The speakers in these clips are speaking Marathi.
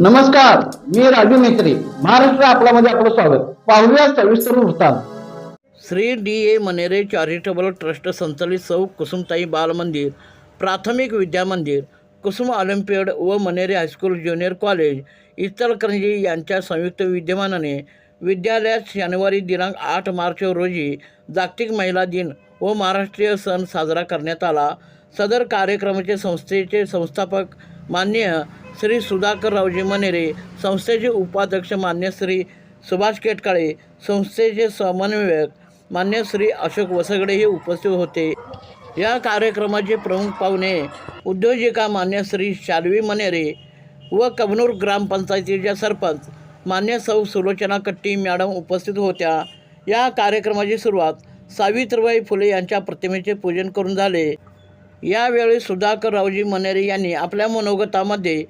नमस्कार मी राजू मेत्री महाराष्ट्र आपल्यामध्ये आपलं स्वागत. पाहूया सविस्तर वृत्तांत. Shri D A Manere charitable trust संचलित सौ कुसुमताई बाल मंदिर प्राथमिक विद्या मंदिर कुसुम ऑलिम्पियड व Manere high school junior college Ichalkaranji यांच्या संयुक्त विद्यमानाने विद्यालयात शनिवारी दिनांक आठ मार्च रोजी जागतिक महिला दिन व महाराष्ट्रीय सण साजरा करण्यात आला. सदर कार्यक्रमाचे संस्थेचे संस्थापक मान्य श्री सुधाकररावजी मनेरे संस्थेचे उपाध्यक्ष मान्य श्री सुभाष केटकाळे संस्थेचे समन्वयक मान्य श्री अशोक वसगडे हे उपस्थित होते. या कार्यक्रमाचे प्रमुख पाहुणे उद्योजिका मान्य श्री शालवी मनेरे व कबनूर ग्रामपंचायतीच्या सरपंच मान्य सौ सुलोचना कट्टी मॅडम उपस्थित होत्या. या कार्यक्रमाची सुरुवात सावित्रीबाई फुले यांच्या प्रतिमेचे पूजन करून झाले. यावेळी सुधाकररावजी मनेरे यांनी आपल्या मनोगतामध्ये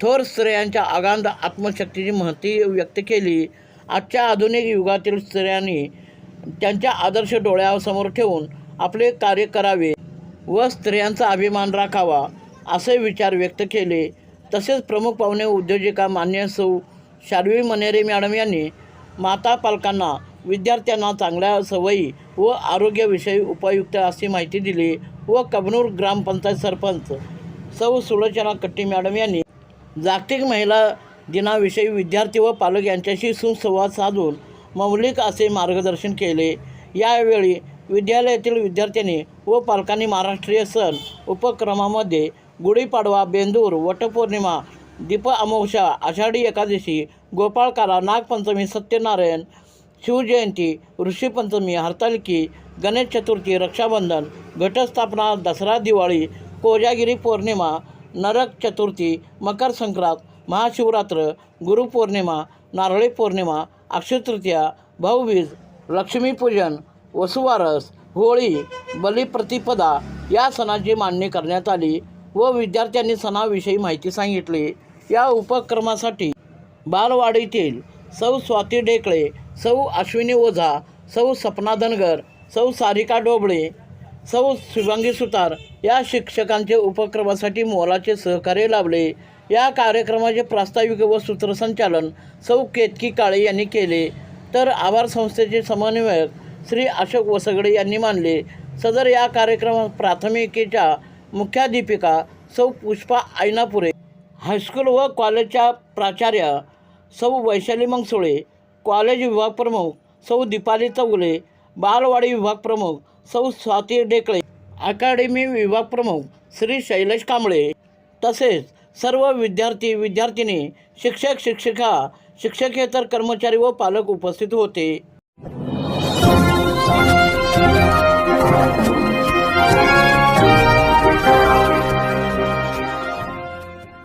थोर स्त्रियांच्या आगांध आत्मशक्तीची महती व्यक्त केली. आजच्या आधुनिक युगातील स्त्रियांनी त्यांच्या आदर्श डोळ्यासमोर ठेवून आपले कार्य करावे व स्त्रियांचा अभिमान राखावा असे विचार व्यक्त केले. तसेच प्रमुख पाहुणे उद्योजिका मान्य सौ शार्वी मनेरे मॅडम यांनी माता पालकांना विद्यार्थ्यांना चांगल्या सवयी व आरोग्याविषयी उपयुक्त अशी माहिती दिली. व कबनूर ग्रामपंचायत सरपंच सौ सुलोचना कट्टी मॅडम यांनी जागतिक महिला दिनाविषयी विद्यार्थी व पालक यांच्याशी सुसंवाद साधून मौलिक असे मार्गदर्शन केले. यावेळी विद्यालयातील विद्यार्थ्यांनी व पालकांनी महाराष्ट्रीय सण उपक्रमामध्ये गुढीपाडवा बेंदूर वटपौर्णिमा दीप अमावस्या आषाढी एकादशी गोपाळकाला नागपंचमी सत्यनारायण शिवजयंती ऋषीपंचमी हरतालिकी गणेश चतुर्थी रक्षाबंधन घटस्थापना दसरा दिवाळी कोजागिरी पौर्णिमा नरक चतुर्थी मकर संक्रांत महाशिवरात्र गुरुपौर्णिमा नारळी पौर्णिमा अक्षयतृतीया भाऊबीज लक्ष्मीपूजन वसुवारस होळी बलिप्रतिपदा या सणाची मांडणी करण्यात आली व विद्यार्थ्यांनी सणाविषयी माहिती सांगितली. या उपक्रमासाठी बालवाडीतील सौ स्वाती डेकळे सौ अश्विनी ओझा सौ सपना धनगर सौ सारिका डोबळे सौ शुभांगी सुतार या शिक्षकांचे उपक्रमासाठी मोलाचे सहकार्य लाभले. या कार्यक्रमाचे प्रास्ताविक व सूत्रसंचालन सौ केतकी काळे यांनी केले. तर आभार संस्थेचे समन्वयक श्री अशोक वसगडे यांनी मानले. सदर या कार्यक्रमात प्राथमिकेच्या मुख्याध्यापिका सौ पुष्पा आयनापुरे. हायस्कूल व कॉलेजच्या प्राचार्या सौ वैशाली मंगसुळे कॉलेज विभाग प्रमुख सौ दीपाली चौगुले बालवाडी विभाग प्रमुख सौ स्वाती डेकळे अकॅडमी विभाग प्रमुख श्री शैलेश कांबळे. तसेच सर्व विद्यार्थी विद्यार्थिनी शिक्षक शिक्षिका शिक्षकेतर कर्मचारी व पालक उपस्थित होते.